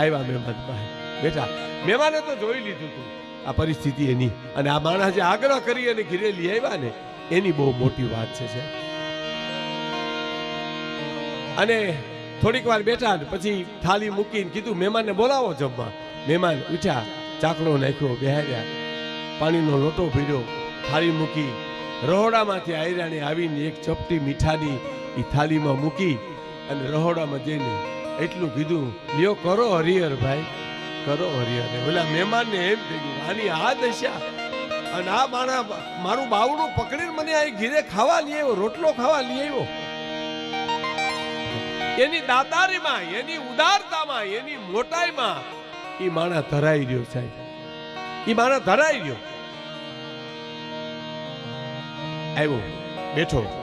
આવ્યા મહેમાન બેટા મહેમાને તો જોઈ લીધું તું. આ પરિસ્થિતિ એની. અને આ માણસ જે આગ્રહ કરી અને ઘીરે લઈ આવ્યા ને, એની બહુ મોટી વાત છે અને થોડીક વાર બેઠા પછી થાળી મૂકીને કીધું મહેમાનને બોલાવો જમવા. મહેમાન ઉઠ્યા ચાકડો નાખ્યો, બેહાર્યા. પાણીનો લોટો ભીડ્યો. થાળી મૂકી રહોડામાંથી આયરાને આવીને એક ચપટી મીઠાની એ થાળીમાં મૂકી અને રહોડામાં જઈને એટલું કીધું, લ્યો, કરો હરિહર ભાઈ. કરો હરિહર. ઓલા મહેમાનને એમ થઈ ગયું આની આ દશા અને આ મારા મારું બાવડું પકડીને મને આ ઘીરે ખાવા લઈ આવ્યો, રોટલો ખાવા લઈ આવ્યો. એની દાતારીમાં એની ઉદારતામાં, એની મોટાઈમાં એ માણા ધરાઈ રહ્યો સાહેબ. એ માણા ધરાઈ રહ્યો. આવ્યો, બેઠો.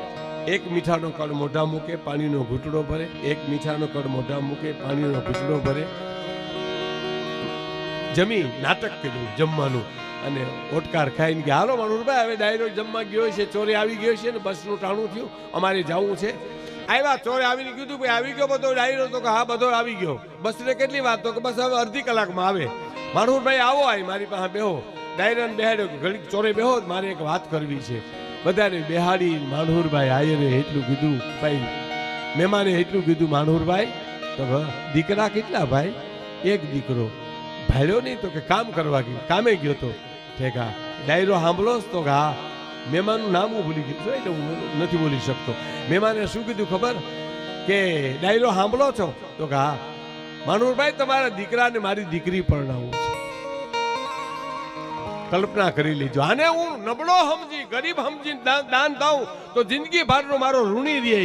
એક મીઠાનો કડ મોઢા મૂકે, પાણીનો ઘૂંટડો ભરે. એક મીઠાનો કડ મોઢા મૂકે, પાણીનો ઘૂંટડો ભરે. જમી, નાટક કર્યું, જમવાનું. અને ઓટકાર ખાઈને કે, હાલો મનુરભાઈ હવે ડાયરો જમવા ગયો છે, ચોરે આવી ગયો છે ને બસનું ટાણું થયું, અમારે જવું છે. આવ્યા ચોરે આવીને કીધું ભાઈ, આવી ગયો બધો ડાયરો? તો કે, હા, બધો આવી ગયો. બસને કેટલી વાત? તો કે, બસ હવે અડધી કલાકમાં આવે. મનુરભાઈ આવો આય, મારી પાસે બેહો. ડાયરાને બેહાડ્યો કે, ઘડીક ચોરે બેહો, મારે એક વાત કરવી છે. બધાને બેહાડી માણુરભાઈ આયરે એટલું કીધું, ભાઈ, મહેમાને એટલું કીધું માણહુરભાઈ? તો દીકરા કેટલા ભાઈ? એક દીકરો. ભાડ્યો નહીં તો કે કામ કરવા ગયો, કામે ગયો તો. ઠેકા ડાયરો સાંભળો તો કે હા મહેમાનનું નામ હું ભૂલી ગયું એટલે હું નથી બોલી શકતો. મહેમાને શું કીધું ખબર? કે ડાયરો સાંભળો છો? તો કે હા માનુરભાઈ તમારા દીકરાને મારી દીકરી પરણાવું કલ્પના કરી લીજો. આને હું નબળો સમજી, ગરીબ સમજી દાન થાઉં તો જિંદગી ભરનો મારો ઋણી રહે.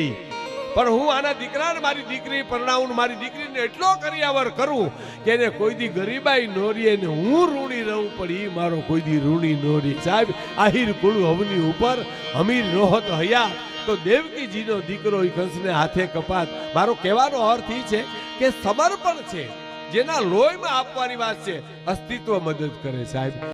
પણ હું આના દીકરાને મારી દીકરી, પરણાવું મારી દીકરીને એટલો કરિયાવર કરું કે એને કોઈ દી ગરીબાઈ નો રહીએ ને હું ઋણી રહું, પણ એ મારો કોઈ દી ઋણી નો રહી. સાહેબ, આહિર કુળ હવની ઉપર અમીર નહોત હયા તો દેવકીજીનો દીકરો એ કંસને હાથે કપાત. મારો કહેવાનો અર્થ એ છે કે સમર્પણ છે, જેના લોહીમાં આપવાની વાત છે, અસ્તિત્વ મદદ કરે સાહેબ.